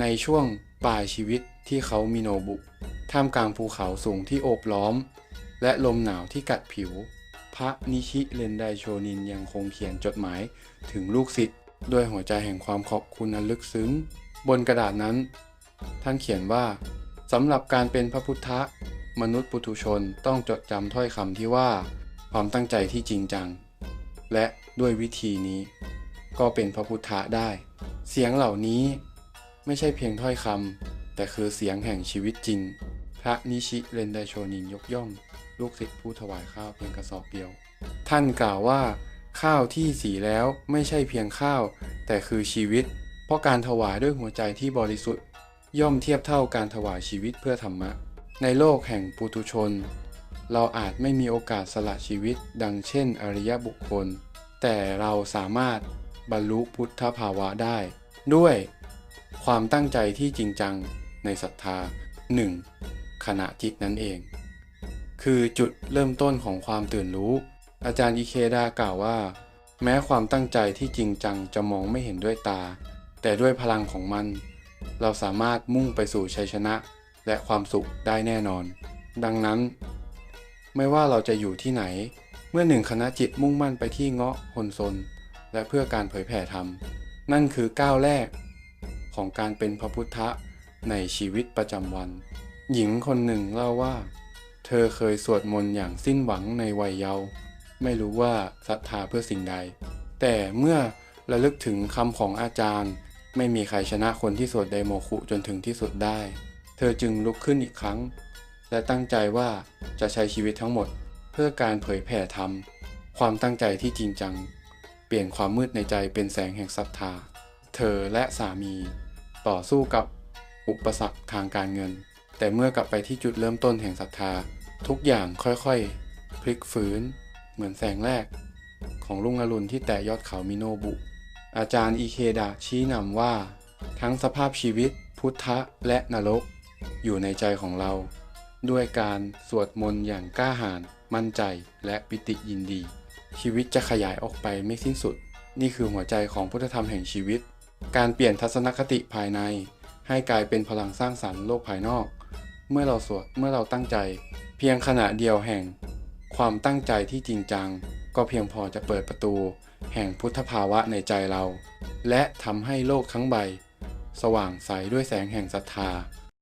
ในช่วงปลายชีวิตที่เขามิโนบุท่ามกลางภูเขาสูงที่โอบล้อม และลมหนาวที่กัดผิว พระนิชิเรนไดโชนินยังคงเขียนจดหมายถึงลูกศิษย์ด้วยหัวใจแห่งความขอบคุณอันลึกซึ้ง บนกระดาษนั้น ท่านเขียนว่าสำหรับการเป็นพระพุทธมนุษย์ปุถุชนต้องจดจำถ้อยคำที่ว่า ความตั้งใจที่จริงจัง และด้วยวิธีนี้ ก็เป็นพระพุทธะได้ เสียงเหล่านี้ ไม่ใช่เพียงถ้อยคำแต่คือเสียงแห่งชีวิตจริง พระนิชิเรนไดโชนินยกย่อง ลูกศิษย์ผู้ถวายข้าวเพียงกระสอบเดียว ท่านกล่าวว่า ข้าวที่สีแล้วไม่ใช่เพียงข้าว แต่คือชีวิต เพราะการถวายด้วยหัวใจที่บริสุทธิ์ ย่อมเทียบเท่าการถวายชีวิตเพื่อธรรมะ ในโลกแห่งปุถุชน เราอาจไม่มีโอกาสสละชีวิตดังเช่น อริยบุคคล แต่เราสามารถบรรลุพุทธภาวะได้ ด้วย ความตั้งใจที่จริงจังในศรัทธา 1. ขณะจิตนั่นเอง คือจุดเริ่มต้นของความตื่นรู้ อาจารย์อิเคดากล่าวว่า แม้ความตั้งใจที่จริงจังจะมองไม่เห็นด้วยตา แต่ด้วยพลังของมัน เราสามารถมุ่งไปสู่ชัยชนะและความสุขได้แน่นอน ดังนั้น ไม่ว่าเราจะอยู่ที่ไหน เมื่อหนึ่งคณะจิตมุ่งมั่นไปที่เงาะหนซนและเพื่อการเผยแผ่ธรรม นั่นคือก้าวแรก ของการเป็นพระพุทธะในชีวิตประจำวัน หญิงคนหนึ่งเล่าว่า เธอเคยสวดมนต์อย่างสิ้นหวังในวัยเยาว์ไม่รู้ว่าศรัทธาเพื่อสิ่งใด แต่เมื่อระลึกถึงคำของอาจารย์ ไม่มีใครชนะคนที่สวดไดโมคุจนถึงที่สุดได้ เธอจึงลุกขึ้นอีกครั้ง และตั้งใจว่าจะใช้ชีวิตทั้งหมด เพื่อการเผยแผ่ธรรมความตั้งใจที่จริงจัง เปลี่ยนความมืดในใจเป็นแสงแห่งศรัทธา เธอและสามีต่อสู้กับอุปสรรคทางการเงิน แต่เมื่อกลับไปที่จุดเริ่มต้นแห่งศรัทธา ทุกอย่างค่อยๆ พลิกฟื้น เหมือนแสงแรก ของรุ่งอรุณที่แตะยอดเขามิโนบุ อาจารย์อิเคดะชี้นำว่า ทั้งสภาพชีวิต พุทธะและนรก อยู่ในใจของเรา ด้วยการสวดมนต์อย่างกล้าหาญมั่นใจและปิติยินดี ชีวิตจะขยายออกไปไม่สิ้นสุด นี่คือหัวใจของพุทธธรรมแห่งชีวิต การเปลี่ยนทัศนคติภายใน ให้กลายเป็นพลังสร้างสรรค์โลกภายนอก เมื่อเราสวดเมื่อเราตั้งใจ เพียงขณะเดียวแห่ง ความตั้งใจที่จริงจัง ก็เพียงพอจะเปิดประตู แห่งพุทธภาวะในใจเรา และทำให้โลกทั้งใบ สว่างใสด้วยแสงแห่งศรัทธา